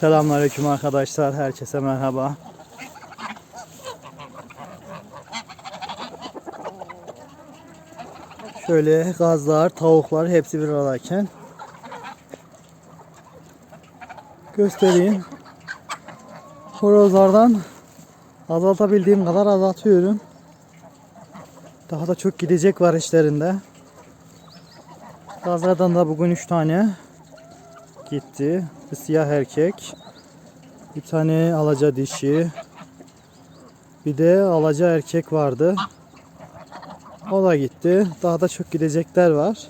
Selamünaleyküm arkadaşlar. Herkese merhaba. Şöyle gazlar, tavuklar hepsi bir aradayken göstereyim. Horozlardan azaltabildiğim kadar azaltıyorum. Daha da çok gidecek var işlerinde. Gazlardan da bugün 3 tane gitti. Bir siyah erkek. Bir tane alaca dişi. Bir de alaca erkek vardı. O da gitti. Daha da çok gidecekler var.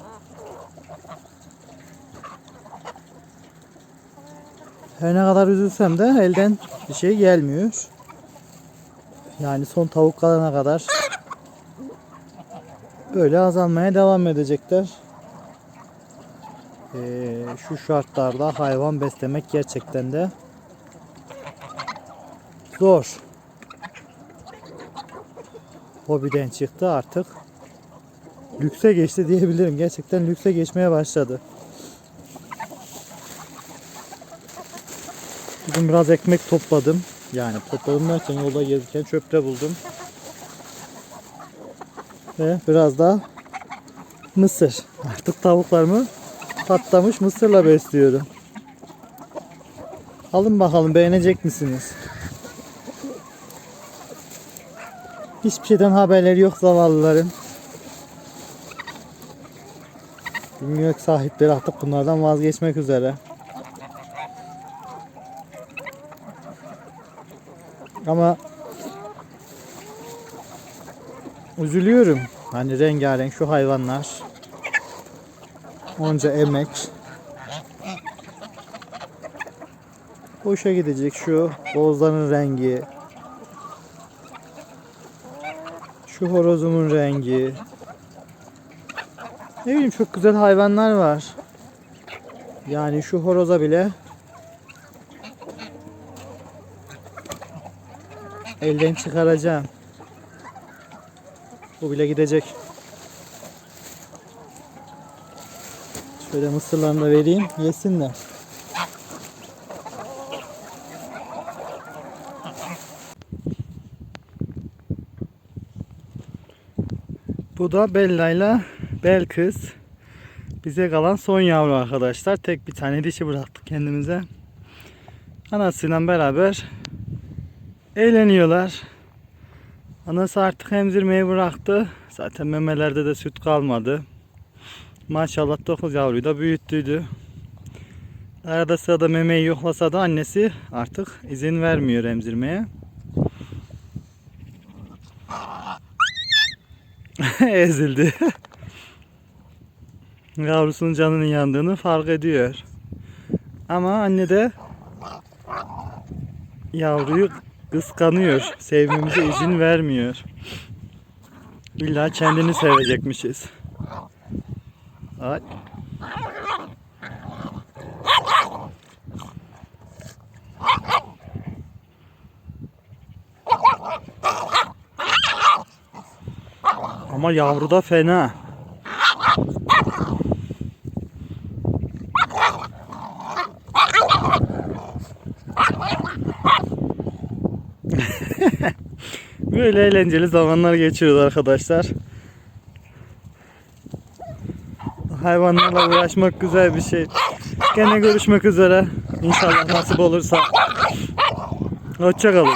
Her ne kadar üzülsem de elden bir şey gelmiyor. Yani son tavuk kalana kadar böyle azalmaya devam edecekler. Ee, şu şartlarda hayvan beslemek gerçekten de zor. Hobiden çıktı artık. Lükse geçti diyebilirim. Gerçekten lükse geçmeye başladı. Bugün biraz ekmek topladım. Yani topladım derken yolda gezirken çöpte buldum. Ve biraz da mısır. Artık tavuklarımı patlamış mısırla besliyorum. Alın bakalım beğenecek misiniz? Hiçbir şeyden haberleri yok zavallıların. Bilmiyor sahipleri artık bunlardan vazgeçmek üzere. Ama üzülüyorum. Hani rengarenk şu hayvanlar. Onca emek. Boşa gidecek şu bozların rengi. Şu horozumun rengi. Ne bileyim çok güzel hayvanlar var. Yani şu horoza bile elden çıkaracağım. Bu bile gidecek. Şöyle mısırlarını da vereyim yesinler. Bu da Bella ile Belkıs. Bize kalan son yavru arkadaşlar. Tek bir tane dişi bıraktık kendimize. Anasıyla beraber eğleniyorlar. Anası artık emzirmeyi bıraktı. Zaten memelerde de süt kalmadı. Maşallah 9 yavruyu da büyüttüydü. Arada sırada memeyi yoklasa da annesi artık izin vermiyor emzirmeye. Ezildi. Yavrusunun canının yandığını fark ediyor. Ama anne de yavruyu kıskanıyor. Sevmemize izin vermiyor. İlla kendini sevecekmişiz. Ay. Ama yavru da fena. Böyle eğlenceli zamanlar geçiriyoruz arkadaşlar. Hayvanlarla uğraşmak güzel bir şey. Gene görüşmek üzere. İnşallah nasip olursa. Hoşçakalın.